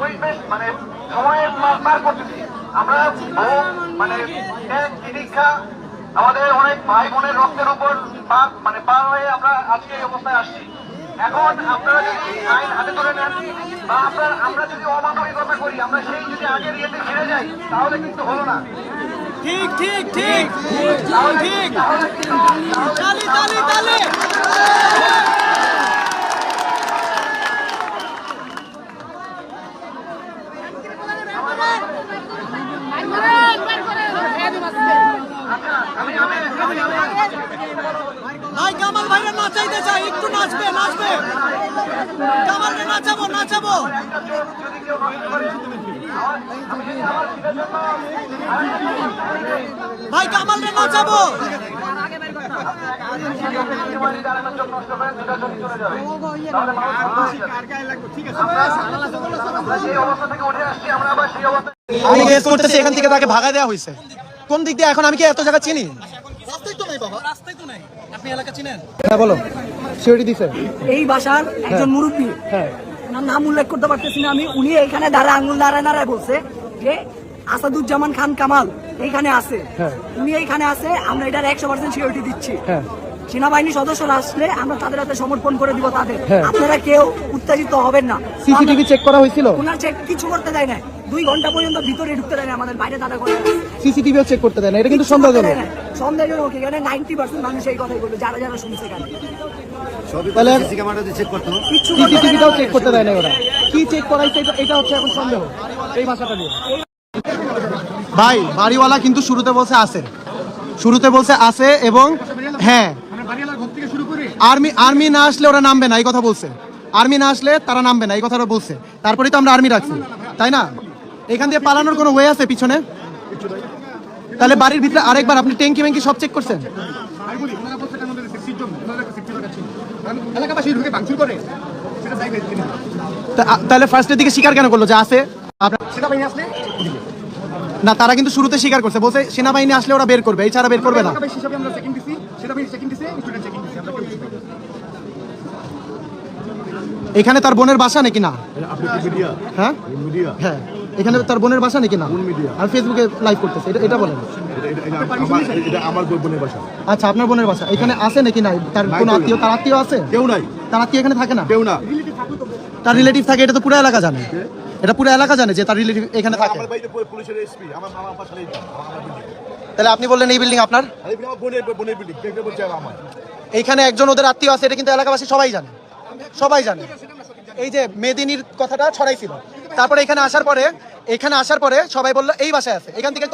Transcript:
পরিবেশ মানে সময়ের পার পার করতেছি। আমরা মানে আমাদের অনেক ভাই বোনের রক্তের উপর পার মানে পার হয়ে আমরা আজকে এই অবস্থায় আসছি। এখন আপনারা যদি আইন হাতে ধরে নেন বা আপনার আমরা যদি অমানবিকতা করি আমরা সেই যদি আগের ইয়েতে ফিরে যাই তাহলে কিন্তু হলো না। ঠিক ঠিক ঠিক ঠিক তাহলে তালি তালি তালি আচ্ছা আমি আমি আমি আমি ভাই কামাল ভাইরা নাচাইতে চাই একটু নাচবে নাচবে। কামালকে নাচাবো নাচাবো। ভাই কামালকে নাচাবো। আবার সেই অবস্থা আমি গেস করতেছি এখান থেকে তাকে ভাগা দেওয়া হয়েছে কোন দিক দিয়ে এখন আমি কি এত জায়গা চিনি? রাস্তায় তো নাই বাবা রাস্তায় তো নাই। আপনি এলাকা চিনেন? হ্যাঁ বলো। সিওরিটি দিছে। এই বাসার একজন মুরব্বী। হ্যাঁ। ওনার নাম উল্লেখ করতে পারতেছি না আমি। উনি এইখানে দাঁড়া আঙুল নাড়ায় বলছে যে আসাদুজ্জামান খান কামাল এইখানে আছে। হ্যাঁ। উনি এইখানে আছে আমরা এটার একশো পার্সেন্ট সিকিউরিটি দিচ্ছি। হ্যাঁ। সেনাবাহিনী সদস্যরা আসলে আমরা তাদের হাতে সমর্পণ করে দিব তাদের। হ্যাঁ। আপনারা কেউ উত্তেজিত হবেন না। সিসিটিভি চেক করা হয়েছিল? ওনার চেক কিছু করতে দেয় না দুই ঘণ্টা পর্যন্ত ভিতরে ঢুকতে দেয় না আমাদের বাইরে দাঁড়া করে সিসিটিভিও চেক করতে দেয় না এটা কিন্তু সন্দেহজনক। না। সন্দেহজনক এখানে নাইনটি পার্সেন্ট মানুষ এই কথাই বলবে যারা যারা শুনছে এখানে। তাহলে সিসি ক্যামেরাতে চেক করতে সিসিটিভিটাও চেক করতে দেয় না ওরা কি চেক করাইছে এটা- এটা হচ্ছে এখন সন্দেহ এই ভাষাটা নিয়ে ভাই বাড়িওয়ালা কিন্তু শুরুতে বলছে আছে। শুরুতে বলছে আছে এবং হ্যাঁ। আর্মি আর্মি না আসলে ওরা নামবে না এই কথা বলছে। আর্মি না আসলে তারা নামবে না এই কথাটা বলছে। তারপরেই তো আমরা আর্মি রাখছি তাই না? এখান দিয়ে পালানোর কোনো ওয়ে আছে পিছনে? তাহলে বাড়ির ভিতরে আরেকবার আপনি ট্যাঙ্কি ব্যাঙ্কি সব চেক করছেন? তাহলে ফার্স্টের দিকে স্বীকার কেন করল? যে আছে না তারা কিন্তু শুরুতে স্বীকার করছে। বলছে সেনাবাহিনী আসলে ওরা বের করবে এছাড়া বের করবে না। এখানে তার বোনের বাসা নাকি না? হ্যাঁ? হ্যাঁ। এখানে তার বোনের বাসা নাকি না? আর ফেসবুকে লাইভ করতেছে। এটা এটা বলেন। আচ্ছা আপনার বোনের বাসা। এখানে আছে নাকি নাই? তার কোনো। আত্মীয় তার আত্মীয় আছে? কেউ নাই। তার আত্মীয় এখানে থাকে না? কেউ না। তার রিলেটিভ থাকে এটা তো পুরো এলাকা জানে। এটা পুরো এলাকা জানে যে তার রিলেটিভ এখানে থাকে। তাহলে আপনি বললেন এই বিল্ডিং আপনার? এইখানে একজন ওদের আত্মীয় আছে এটা কিন্তু এলাকাবাসী সবাই জানে। সবাই জানে। এই যে মেদিনীর কথাটা ছড়াইছিল। তারপরে এখানে আসার পরে এখানে আসার পরে সবাই বলল এই বাসায় আছে। এখান থেকে